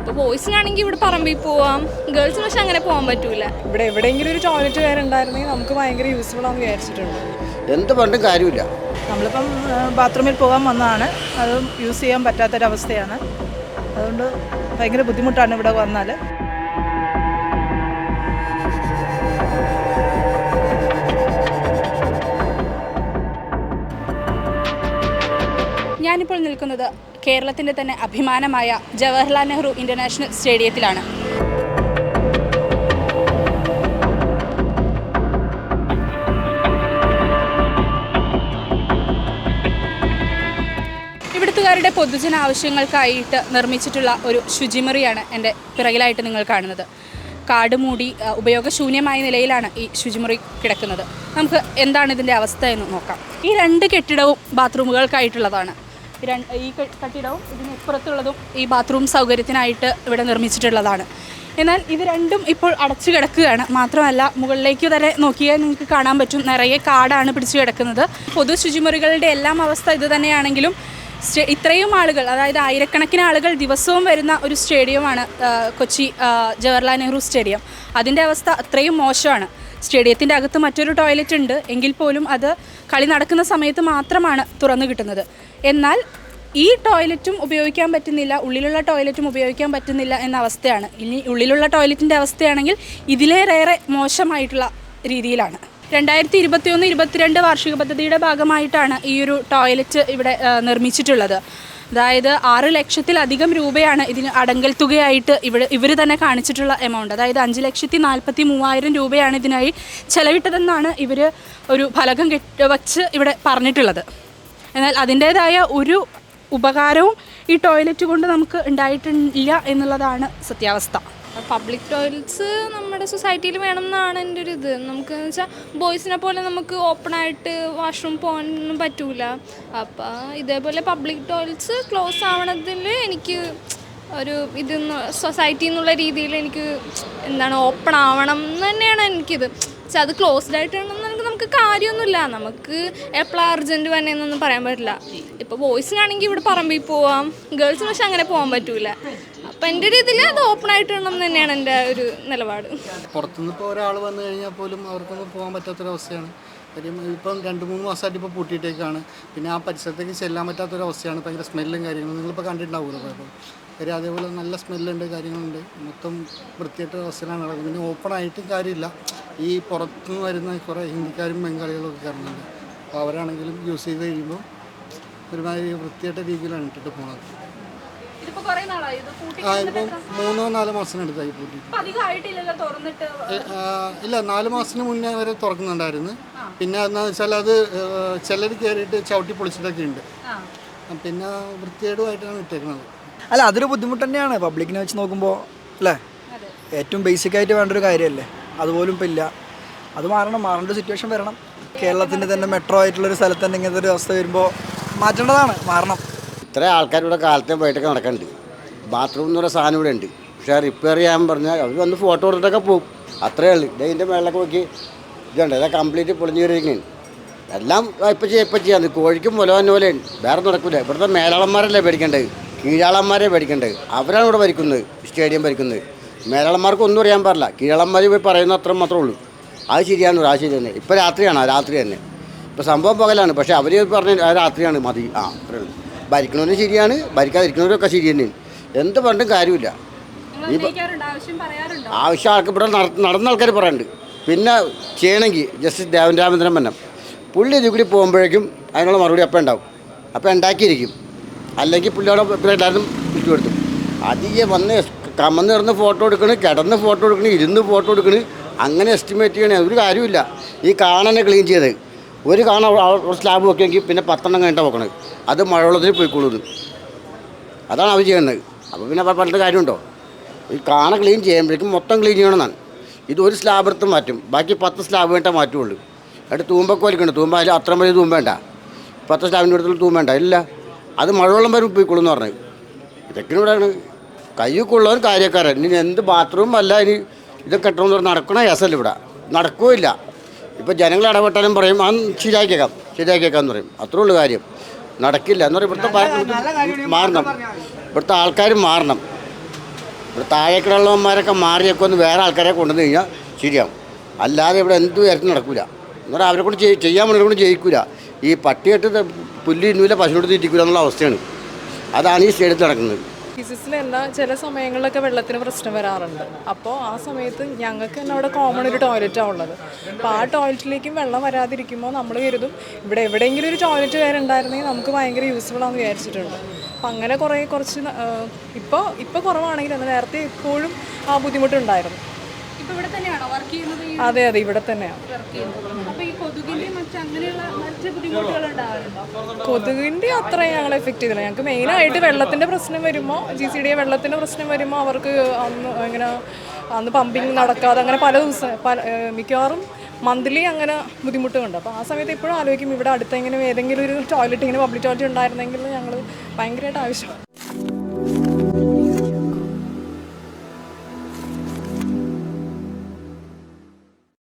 ഇപ്പോൾ ബോയ്സിനാണെങ്കിൽ ഇവിടെ പറമ്പിൽ പോവാം. ഗേൾസിന് പക്ഷെ അങ്ങനെ പോകാൻ പറ്റൂല. ഇവിടെ എവിടെയെങ്കിലും ഒരു ടോയ്ലറ്റ് കയറി ഉണ്ടായിരുന്നെങ്കിൽ നമുക്ക് ഭയങ്കര യൂസ്ഫുൾ ആണെന്ന് വിചാരിച്ചിട്ടുണ്ട്. എന്ത് പണ്ടും കാര്യമില്ല. നമ്മളിപ്പം ബാത്റൂമിൽ പോകാൻ വന്നതാണ്. അത് യൂസ് ചെയ്യാൻ പറ്റാത്തൊരവസ്ഥയാണ്. അതുകൊണ്ട് ഭയങ്കര ബുദ്ധിമുട്ടാണ് ഇവിടെ വന്നാൽ ഞാനിപ്പോൾ നിൽക്കുന്നത് കേരളത്തിന്റെ തന്നെ അഭിമാനമായ ജവഹർലാൽ നെഹ്റു ഇന്റർനാഷണൽ സ്റ്റേഡിയത്തിലാണ്. ഇവിടുത്തുകാരുടെ പൊതുജന ആവശ്യങ്ങൾക്കായിട്ട് നിർമ്മിച്ചിട്ടുള്ള ഒരു ശുചിമുറിയാണ് എന്റെ പിറകിലായിട്ട് നിങ്ങൾ കാണുന്നത്. കാട് മൂടി ഉപയോഗശൂന്യമായ നിലയിലാണ് ഈ ശുചിമുറി കിടക്കുന്നത്. നമുക്ക് എന്താണ് ഇതിന്റെ അവസ്ഥ എന്ന് നോക്കാം. ഈ രണ്ട് കെട്ടിടവും ബാത്റൂമുകൾക്കായിട്ടുള്ളതാണ്. ഈ കെട്ടിടവും ഇതിന് ഇപ്പുറത്തുള്ളതും ഈ ബാത്റൂം സൗകര്യത്തിനായിട്ട് ഇവിടെ നിർമ്മിച്ചിട്ടുള്ളതാണ്. എന്നാൽ ഇത് രണ്ടും ഇപ്പോൾ അടച്ചു കിടക്കുകയാണ്. മാത്രമല്ല മുകളിലേക്ക് വരെ നോക്കിയാൽ നിങ്ങൾക്ക് കാണാൻ പറ്റും. നിറയെ കാടാണ് പിടിച്ചു കിടക്കുന്നത്. പൊതു ശുചിമുറികളുടെ എല്ലാം അവസ്ഥ ഇത് തന്നെയാണെങ്കിലും ഇത്രയും ആളുകൾ അതായത് ആയിരക്കണക്കിന് ആളുകൾ ദിവസവും വരുന്ന ഒരു സ്റ്റേഡിയമാണ് കൊച്ചി ജവഹർലാൽ നെഹ്റു സ്റ്റേഡിയം. അതിന്റെ അവസ്ഥ അത്രയും മോശമാണ്. സ്റ്റേഡിയത്തിന്റെ അകത്ത് മറ്റൊരു ടോയ്ലറ്റ് ഉണ്ട്. എങ്കിൽ പോലും അത് കളി നടക്കുന്ന സമയത്ത് മാത്രമാണ് തുറന്നു കിട്ടുന്നത്. എന്നാൽ ഈ ടോയ്ലറ്റും ഉപയോഗിക്കാൻ പറ്റുന്നില്ല ഉള്ളിലുള്ള ടോയ്ലറ്റും ഉപയോഗിക്കാൻ പറ്റുന്നില്ല എന്ന അവസ്ഥയാണ്. ഇനി ഉള്ളിലുള്ള ടോയ്ലറ്റിന്റെ അവസ്ഥയാണെങ്കിൽ ഇതിലേറെ മോശമായിട്ടുള്ള രീതിയിലാണ്. രണ്ടായിരത്തി ഇരുപത്തിയൊന്ന് ഇരുപത്തിരണ്ട് വാർഷിക പദ്ധതിയുടെ ഭാഗമായിട്ടാണ് ഈ ഒരു ടോയ്ലറ്റ് ഇവിടെ നിർമ്മിച്ചിട്ടുള്ളത്. അതായത് ആറ് ലക്ഷത്തിലധികം രൂപയാണ് ഇതിന് അടങ്കൽ തുകയായിട്ട് ഇവിടെ ഇവർ തന്നെ കാണിച്ചിട്ടുള്ള എമൗണ്ട് അതായത് അഞ്ച് ലക്ഷത്തി നാൽപ്പത്തി മൂവായിരം രൂപയാണ് ഇതിനായി ചെലവിട്ടതെന്നാണ് ഇവർ ഒരു ഫലകം കെട്ടി വച്ച് ഇവിടെ പറഞ്ഞിട്ടുള്ളത്. എന്നാൽ അതിന്റേതായ ഒരു ഉപകാരവും ഈ ടോയ്ലറ്റ് കൊണ്ട് നമുക്ക് ഉണ്ടായിട്ടില്ല എന്നുള്ളതാണ് സത്യാവസ്ഥ. പബ്ലിക് ടോയ്ലറ്റ്സ് നമ്മുടെ സൊസൈറ്റിയിൽ വേണം എന്നാണ് എന്റെ ഒരു ഇത്. നമുക്ക് വെച്ചാൽ ബോയ്സിനെ പോലെ നമുക്ക് ഓപ്പൺ ആയിട്ട് വാഷ്റൂം പോകാനൊന്നും പറ്റൂല. അപ്പോൾ ഇതേപോലെ പബ്ലിക് ടോയ്ലറ്റ്സ് ക്ലോസ് ആവണതിൽ എനിക്ക് ഒരു ഇത് സൊസൈറ്റി എന്നുള്ള രീതിയിൽ എനിക്ക് എന്താണ് ഓപ്പൺ ആവണം എന്ന് തന്നെയാണ് എനിക്കിത്. പക്ഷെ അത് ക്ലോസ്ഡ് ആയിട്ടുണ്ടെന്ന് നമുക്ക് കാര്യമൊന്നുമില്ല. നമുക്ക് എപ്പോഴും അർജന്റ് വന്നതെന്നൊന്നും പറയാൻ പറ്റില്ല. ഇപ്പോൾ ബോയ്സിനാണെങ്കിൽ ഇവിടെ പറമ്പിൽ പോവാം. ഗേൾസിന് പക്ഷെ അങ്ങനെ പോകാൻ പറ്റൂല. അപ്പം എന്റെ ഒരു ഇതിൽ അത് ഓപ്പൺ ആയിട്ട് വേണം തന്നെയാണ് എന്റെ ഒരു നിലപാട്. പുറത്തുനിന്ന് ഇപ്പോൾ ഒരാൾ വന്നു കഴിഞ്ഞാൽ പോലും അവർക്കൊന്നും പോകാൻ പറ്റാത്തൊരവസ്ഥയാണ്. കാര്യം ഇപ്പം രണ്ട് മൂന്ന് മാസമായിട്ട് ഇപ്പോൾ പൂട്ടിയിട്ടേക്കാണ്. പിന്നെ ആ പരിസരത്തേക്ക് ചെല്ലാൻ പറ്റാത്തൊരവസ്ഥയാണ്. ഭയങ്കര സ്മെല്ലും കാര്യങ്ങളും നിങ്ങളിപ്പോൾ കണ്ടിട്ടുണ്ടാവുമല്ലോ കാര്യം അതേപോലെ നല്ല സ്മെല്ലുണ്ട് കാര്യങ്ങളുണ്ട്. മൊത്തം വൃത്തിയായിട്ട് അവസ്ഥയിലാണ് നടക്കുന്നത്. പിന്നെ ഓപ്പൺ ആയിട്ടും കാര്യമില്ല. ഈ പുറത്തുനിന്ന് വരുന്ന കുറേ ഹിന്ദിക്കാരും ബംഗാളികളും ഒക്കെ കയറുന്നുണ്ട് അപ്പോൾ അവരാണെങ്കിലും യൂസ് ചെയ്ത് കഴിയുമ്പോൾ ഒരുമാതിരി വൃത്തിയായിട്ട രീതിയിലാണ് ഇട്ടിട്ട് പോകുന്നത് ഇതിപ്പോൾ കുറേ നാളായി? ഇത് കൂട്ടി ആ ഇപ്പം മൂന്നോ നാലോ മാസത്തിനടുത്തായി പൂട്ടി അധികമായിട്ടില്ലല്ലോ തുറന്നിട്ട്. ഇല്ല നാല് മാസത്തിന് മുന്നേ വരെ തുറക്കുന്നുണ്ടായിരുന്നു. പിന്നെ എന്താണെന്ന് വെച്ചാൽ അത് ചിലർ കയറിയിട്ട് ചവിട്ടി പൊളിച്ചിട്ടൊക്കെ ഉണ്ട്. പിന്നെ വൃത്തികേടുമായിട്ടാണ് ഇട്ടേക്കുന്നത് അല്ല അതൊരു ബുദ്ധിമുട്ട് തന്നെയാണ്. പബ്ലിക്കിനെ വെച്ച് നോക്കുമ്പോൾ അല്ലേ? ഏറ്റവും ബേസിക് ആയിട്ട് വേണ്ട ഒരു കാര്യമല്ലേ അതുപോലും ഇപ്പം ഇല്ല. അത് മാറണം മാറേണ്ട സിറ്റുവേഷൻ വരണം. കേരളത്തിന്റെ തന്നെ മെട്രോ ആയിട്ടുള്ള ഒരു സ്ഥലത്ത് തന്നെ ഇങ്ങനത്തെ ഒരു അവസ്ഥ വരുമ്പോൾ മാറ്റേണ്ടതാണ് മാറണം. ഇത്ര ആൾക്കാർ ഇവിടെ കാലത്തെ പോയിട്ടൊക്കെ നടക്കുന്നുണ്ട് ബാത്റൂം എന്ന് പറയുന്ന സാധനം ഇവിടെ ഉണ്ട് പക്ഷേ റിപ്പയർ ചെയ്യാൻ പറഞ്ഞാൽ അവർ വന്ന് ഫോട്ടോ എടുത്തിട്ടൊക്കെ പോകും അത്രയേ ഉള്ളൂ. ഇതിന്റെ മേളിലൊക്കെ നോക്കി. ഇതുണ്ട്. ഇതാ കംപ്ലീറ്റ് പൊളിഞ്ഞു കയറിയിരിക്കുന്നു എല്ലാം ഇപ്പം ചെയ്യാം ഇപ്പം ചെയ്യാം. കോഴിക്കും മുല തന്നെ പോലെയുണ്ട്. വേറെ നടക്കില്ല ഇവിടുത്തെ മേലാളന്മാരല്ലേ പേടിക്കേണ്ടത്? കീഴാളന്മാരെ പഠിക്കേണ്ടത് അവരാണ് ഇവിടെ ഭരിക്കുന്നത്. സ്റ്റേഡിയം ഭരിക്കുന്നത്. മേലാളന്മാർക്ക് ഒന്നും അറിയാൻ പാടില്ല. കീഴാളന്മാർ പോയി പറയുന്ന അത്ര മാത്രമേ ഉള്ളൂ. അത് ശരിയാണ് ആ ശരി തന്നെ. ഇപ്പം രാത്രിയാണ് രാത്രി തന്നെ. ഇപ്പോൾ സംഭവം പകലാണ്. പക്ഷേ അവർ പറഞ്ഞ രാത്രിയാണ് മതി. ആ അത്രേ ഉള്ളൂ. ഭരിക്കണവരും ശരിയാണ് ഭരിക്കാതിരിക്കുന്നവരൊക്കെ ശരി തന്നെയാണ്. എന്ത് പറഞ്ഞിട്ടും കാര്യമില്ല. ഈ ആവശ്യം ആൾക്ക് ഇവിടെ നട- നടന്ന ആൾക്കാർ പറയുന്നുണ്ട് പിന്നെ ചെയ്യണമെങ്കിൽ ജസ്റ്റിസ് ദേവൻ രാമചന്ദ്രൻ മന്നം പുള്ളി ഇതിൽ കൂടി പോകുമ്പോഴേക്കും അതിനുള്ള മറുപടി അപ്പം ഉണ്ടാവും. അപ്പം ഉണ്ടാക്കിയിരിക്കും. അല്ലെങ്കിൽ പുള്ളിയുടെ എല്ലാവരും വിട്ടു കൊടുത്തു. അധികം വന്ന് കമന്നിറന്ന് ഫോട്ടോ എടുക്കണ് കിടന്ന് ഫോട്ടോ എടുക്കണ് ഇരുന്ന് ഫോട്ടോ എടുക്കണ്. അങ്ങനെ എസ്റ്റിമേറ്റ് ചെയ്യണേ ഒരു കാര്യമില്ല ഈ കാണനെ ക്ലീൻ ചെയ്ത്. ഒരു കാണാൻ സ്ലാബ് വെക്കുമെങ്കിൽ പിന്നെ പത്തെണ്ണം കഴിഞ്ഞിട്ട് വെക്കണത്. അത് മഴവെള്ളത്തിൽ പോയിക്കൊള്ളുന്നത് അതാണ് അവർ ചെയ്യുന്നത് അപ്പോൾ പിന്നെ പറഞ്ഞിട്ട് കാര്യമുണ്ടോ? ഈ കാണ ക്ലീൻ ചെയ്യുമ്പോഴേക്കും മൊത്തം ക്ലീൻ ചെയ്യണമെന്നാണ്. ഇത് ഒരു സ്ലാബ് എടുത്ത് മാറ്റും. ബാക്കി പത്ത് സ്ലാബ് വേണ്ട മാറ്റുള്ളൂ. എന്നിട്ട് തൂമ്പൊക്കെ വലിക്കണം. തൂമ്പ അതിൽ അത്ര വലിയ തൂമ്പ വേണ്ട. പത്ത് സ്ലാബിന്റെ അടുത്തുള്ള തൂമ്പ വേണ്ട. ഇല്ല. അത് മഴവെള്ളം വരെ പോയിക്കോളും എന്ന് പറഞ്ഞു. ഇതൊക്കെ ഇവിടെയാണ്. കയ്യൊക്കെയുള്ളവർ കാര്യക്കാരൻ. ഇനി എന്ത് ബാത്റൂം അല്ല ഇനി ഇതൊക്കെ കെട്ടണമെന്ന് പറഞ്ഞാൽ നടക്കണ കേസല്ല ഇവിടെ. നടക്കുകയില്ല ഇപ്പോൾ ജനങ്ങൾ ഇടപെട്ടാലും പറയും ആ ശരിയാക്കിയേക്കാം ശരിയാക്കിയേക്കാം എന്ന് പറയും. അത്രേ ഉള്ളൂ കാര്യം. നടക്കില്ല എന്ന് പറയും. ഇവിടുത്തെ മാറണം. ഇവിടുത്തെ ആൾക്കാർ മാറണം. ഇവിടെ താഴേക്കുള്ളവന്മാരൊക്കെ മാറിയൊക്കെ ഒന്ന് വേറെ ആൾക്കാരെ കൊണ്ടുവന്ന് കഴിഞ്ഞാൽ ശരിയാവും. അല്ലാതെ ഇവിടെ എന്ത് കാര്യത്തിൽ നടക്കില്ല എന്ന് പറഞ്ഞാൽ അവരെ കൊണ്ട് ചെയ്യാൻ വേണ്ടി കൊണ്ട് ജയിക്കൂല ഈ പട്ടിയിട്ട് പുല്ല് ഇന്നൂല പശുവിനോട് എന്നുള്ള അവസ്ഥയാണ്. അതാണ് ഈ സ്റ്റേഡിയത്തിൽ നടക്കുന്നത്. ഫിസിക്സിലെല്ലാം ചില സമയങ്ങളിലൊക്കെ വെള്ളത്തിന് പ്രശ്നം വരാറുണ്ട്. അപ്പോൾ ആ സമയത്ത് ഞങ്ങൾക്ക് തന്നെ അവിടെ കോമൺ ഒരു ടോയ്ലറ്റാണ് ഉള്ളത്. അപ്പോൾ ആ ടോയ്ലറ്റിലേക്കും വെള്ളം വരാതിരിക്കുമ്പോൾ നമ്മൾ കരുതും ഇവിടെ എവിടെയെങ്കിലും ഒരു ടോയ്ലറ്റ് വേറെ ഉണ്ടായിരുന്നെങ്കിൽ നമുക്ക് ഭയങ്കര യൂസ്ഫുൾ ആണെന്ന് വിചാരിച്ചിട്ടുണ്ട്. അപ്പം അങ്ങനെ കുറേ കുറച്ച് ഇപ്പോൾ ഇപ്പോൾ കുറവാണെങ്കിൽ നേരത്തെ എപ്പോഴും ആ ബുദ്ധിമുട്ടുണ്ടായിരുന്നു. അതെ അതെ ഇവിടെ തന്നെയാണ് കൊതുകിന്റെ അത്ര ഞങ്ങൾ എഫക്റ്റ് ചെയ്തില്ല. ഞങ്ങൾക്ക് മെയിനായിട്ട് വെള്ളത്തിന്റെ പ്രശ്നം വരുമ്പോൾ ജി സി ഡി വെള്ളത്തിന്റെ പ്രശ്നം വരുമ്പോൾ അവർക്ക് അന്ന് ഇങ്ങനെ അന്ന് പമ്പിങ് നടക്കാതെ അങ്ങനെ പല ദിവസം പല മിക്കവാറും മന്ത്ലി അങ്ങനെ ബുദ്ധിമുട്ടുണ്ട് അപ്പോൾ ആ സമയത്ത് ഇപ്പോഴും ആലോചിക്കും ഇവിടെ അടുത്തെങ്കിലും ഏതെങ്കിലും ഒരു ടോയ്ലറ്റ് ഇങ്ങനെ പബ്ലിക് ടോയ്ലറ്റ് ഉണ്ടായിരുന്നെങ്കിൽ ഞങ്ങൾ ഭയങ്കരമായിട്ട് ആവശ്യം.